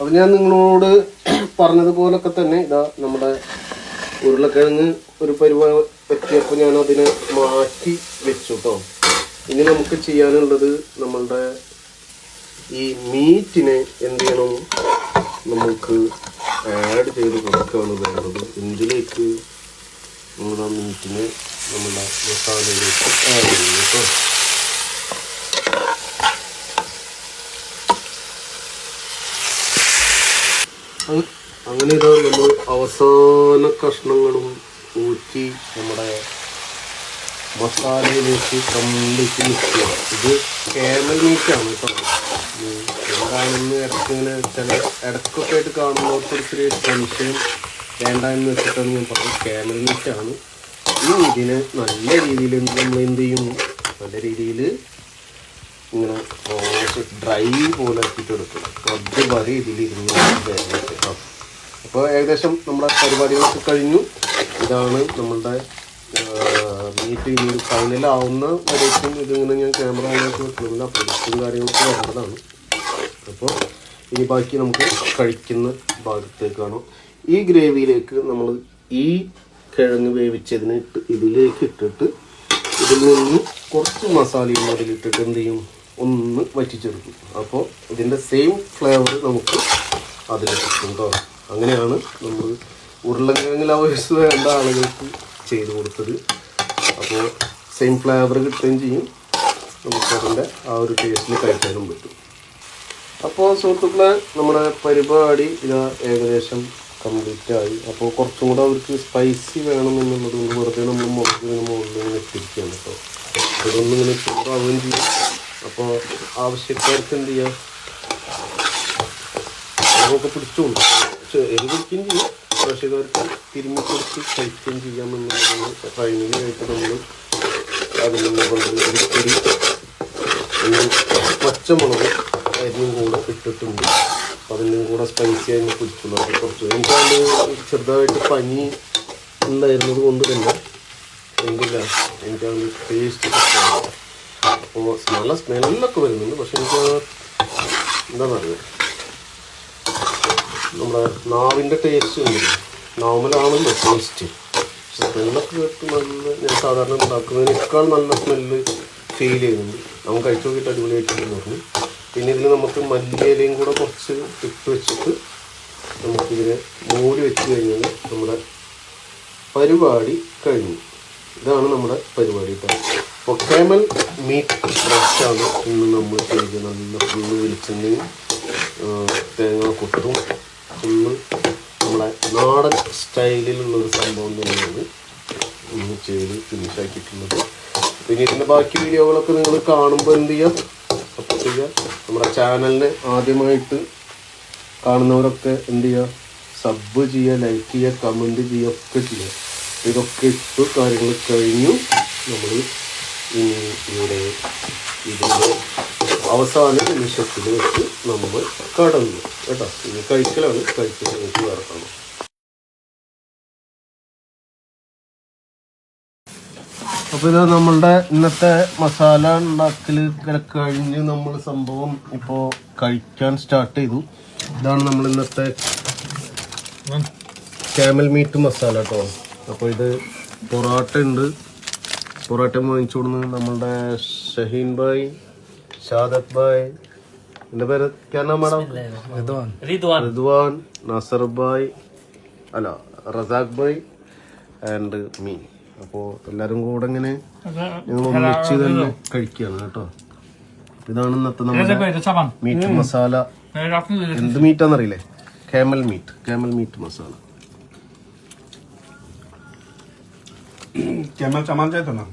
അപ്പം ഞാൻ നിങ്ങളോട് പറഞ്ഞതുപോലൊക്കെ തന്നെ ഇതാ നമ്മുടെ ഉരുളക്കിഴങ്ങ് ഒരു പരിവ എത്തിയപ്പോൾ ഞാൻ അതിനെ മാറ്റി വെച്ചു കേട്ടോ ഇനി നമുക്ക് ചെയ്യാനുള്ളത് നമ്മളുടെ ഈ മീറ്റിനെ എന്ത് ചെയ്യണം? നമുക്ക് ആഡ് ചെയ്ത് കൊടുക്കുകയാണ് വേണ്ടത്. എന്തിലേക്ക് നമ്മുടെ മീറ്റിനെ നമ്മുടെ മസാലയിലേക്ക് ആഡ് ചെയ്യും കേട്ടോ അങ്ങനെ ഇതാ നമ്മൾ അവസാന കഷ്ണങ്ങളും ഊറ്റി നമ്മുടെ മസാലയിലേക്ക് കമ്പിച്ച് മിക്സ് ഇത് കേമൽ മീറ്റാണ് കേട്ടോ. എന്താണെന്ന് ഇടയ്ക്കിങ്ങനെ ചില ഇടയ്ക്കൊക്കെ ആയിട്ട് കാണുന്നവർക്ക് ഒത്തിരി സംശയം വേണ്ട എന്ന് വെച്ചിട്ടാണ് ഞാൻ പറഞ്ഞത്. കേമൽ മീറ്റാണ് ഈ ഇതിനെ നല്ല രീതിയിൽ നമ്മൾ എന്ത് ചെയ്യും? നല്ല രീതിയിൽ ഇങ്ങനെ റോസ് ഡ്രൈ പോലെ ആക്കിയിട്ട് എടുക്കും. അതുവരെ ഇതിലിരുന്ന് വേവിച്ച് കേട്ടോ അപ്പോൾ ഏകദേശം നമ്മുടെ പരിപാടികളൊക്കെ കഴിഞ്ഞു. ഇതാണ് നമ്മളുടെ മീറ്റ് ഇനി ഫൈനലാവുന്ന വരേക്കും ഇതിങ്ങനെ ഞാൻ ക്യാമറ ഓണാക്കി വെക്കുന്നില്ല പ്രൊഡക്റ്റും കാര്യങ്ങളൊക്കെ വരേണ്ടതാണ്. അപ്പോൾ ഇനി ബാക്കി നമുക്ക് കഴിക്കുന്ന ഭാഗത്തേക്കാണ് ഈ ഗ്രേവിയിലേക്ക് നമ്മൾ ഈ കിഴങ്ങ് വേവിച്ചതിന് ഇതിലേക്ക് ഇട്ടിട്ട് ഇതിൽ നിന്ന് കുറച്ച് മസാലയും അതിലിട്ടിട്ട് എന്ത് ചെയ്യും? ഒന്ന് വറ്റിച്ചെടുക്കും. അപ്പോൾ ഇതിന്റെ സെയിം ഫ്ലേവർ നമുക്ക് അതിൽ കിട്ടും അങ്ങനെയാണ് നമ്മൾ ഉരുളക്കിഴങ്ങ് ലവേഴ്സ് വേണ്ട ആളുകൾക്ക് ചെയ്ത് കൊടുത്തത്. അപ്പോൾ സെയിം ഫ്ലേവർ കിട്ടുകയും ചെയ്യും. നമുക്ക് അതിന്റെ ആ ഒരു ടേസ്റ്റിൽ കഴിക്കാനും പറ്റും. അപ്പോൾ സുഹൃത്തുക്കളെ നമ്മുടെ പരിപാടി ഇതാ ഏകദേശം കംപ്ലീറ്റ് ആയി. അപ്പോൾ കുറച്ചും കൂടെ അവർക്ക് സ്പൈസി വേണം എന്നുള്ളത് കൊണ്ട് വെറുതെ നമ്മൾ മുളക് മുകളിൽ ഇങ്ങനെ ഇട്ടിരിക്കുകയാണ് കേട്ടോ ഇതൊന്നും ഇങ്ങനെ ചൂടാവുകയും ചെയ്യും. അപ്പോൾ ആവശ്യക്കാർക്ക് എന്ത് ചെയ്യാം? നമുക്ക് പിടിച്ചോളൂ പക്ഷേ എരി പിടിക്കുകയും ചെയ്യും. കർഷകർക്ക് തിരുമ്മി കൊടുത്ത് കഴിക്കുകയും ചെയ്യാമെന്നുള്ളതാണ് ഫൈനലായിട്ട് നമ്മൾ അതിൽ കൊണ്ട് ഒരിക്കലും ഒരു പച്ചമുളക് അരിയും കൂടെ ഇട്ടിട്ടുണ്ട്. അതിനും കൂടെ സ്പൈസി ആയിരുന്നു പിടിച്ചുള്ളൂ അത് കുറച്ച് എനിക്കത് ചെറുതായിട്ട് പനി ഉണ്ടായിരുന്നത് കൊണ്ട് തന്നെ എന്തില്ല എനിക്കത് ടേസ്റ്റ് അപ്പോൾ നല്ല സ്മെല്ലൊക്കെ വരുന്നുണ്ട്. പക്ഷെ എനിക്ക് എന്താ പറയുക നമ്മുടെ നാവിന്റെ ടേസ്റ്റ് ഉണ്ട്. നോർമലാണല്ലോ ടേസ്റ്റ് സ്മെല്ലൊക്കെ കേട്ട് നല്ല ഞാൻ സാധാരണ ഉണ്ടാക്കുന്നതിനേക്കാൾ നല്ല സ്മെല്ല് ഫീൽ ചെയ്യുന്നുണ്ട്. നമുക്ക് കഴിച്ചു നോക്കിയിട്ട് അടിപൊളിയായിട്ട് പറഞ്ഞു. പിന്നെ ഇതിൽ നമുക്ക് മല്ലിയിലയും കൂടെ കുറച്ച് ഇട്ട് വെച്ചിട്ട് നമുക്കിതിനെ മൂടി വെച്ച് കഴിഞ്ഞാൽ നമ്മുടെ പരിപാടി കഴിഞ്ഞു. ഇതാണ് നമ്മുടെ പരിപാടി കേട്ടോ. പൊക്കാമൽ മീറ്റ് ഫ്രഷാണ് ഇന്ന് നമ്മൾ ചെയ്തത്. നല്ല ഫുള്ള് വെളിച്ചെണ്ണയും തേങ്ങ കൊത്തും. ഫുള്ള് നമ്മളെ നാടൻ സ്റ്റൈലിലുള്ള ഒരു സംഭവം തന്നെയാണ് ഇന്ന് ചെയ്ത് ഫിനിഷാക്കിയിട്ടുള്ളത് പിന്നെ ഇതിന്റെ ബാക്കി വീഡിയോകളൊക്കെ നിങ്ങൾ കാണുമ്പോൾ എന്ത് ചെയ്യുക സപ്പോർട്ട് ചെയ്യുക നമ്മുടെ ചാനലിനെ ആദ്യമായിട്ട് കാണുന്നവരൊക്കെ എന്ത് ചെയ്യുക സബ് ചെയ്യുക ലൈക്ക് ചെയ്യുക കമന്റ് ചെയ്യുക ഒക്കെ ചെയ്യുക ഇതൊക്കെ ഇപ്പോൾ കാര്യങ്ങൾ കഴിഞ്ഞു. നമ്മൾ ഇനി ഇവിടെ ഇതിന്റെ അവസാന നിമിഷത്തിൽ വെച്ച് നമ്മൾ കടന്നു. കേട്ടോ? ഇനി കഴിക്കലാണ് കഴിക്കൽ നമുക്ക് വേറെ അപ്പോൾ ഇത് നമ്മളുടെ ഇന്നത്തെ മസാല ഉണ്ടാക്കൽ കഴിഞ്ഞ് നമ്മൾ സംഭവം ഇപ്പോൾ കഴിക്കാൻ സ്റ്റാർട്ട് ചെയ്തു. ഇതാണ് നമ്മൾ ഇന്നത്തെ ക്യാമൽ മീറ്റ് മസാല കേട്ടോ. അപ്പോൾ ഇത് പൊറോട്ട ഉണ്ട്. പൊറോട്ടയും വാങ്ങിച്ചു കൊടുക്കുന്നത് നമ്മളുടെ ഷഹീൻ ഭായ് ഷാദത്ത് ഭായ്. എന്റെ പേര് മാഡം? റിദ്വാൻ. റിദ്വാൻ. നസർ ഭായ് അല്ല റസാഖ് ഭായ് ആൻഡ് മീ. അപ്പോ എല്ലാരും കൂടെ ഇങ്ങനെ ഞങ്ങൾ ഒന്നിച്ച് തന്നെ കഴിക്കുകയാണ് കേട്ടോ. ഇതാണ് ഇന്നത്തെ നമ്മുടെ മീറ്റ് മസാല. എന്ത് മീറ്റാന്നറിയില്ലേ? Camel meat. Camel meat masala. Camel ചമാൻ ചേത്തനാ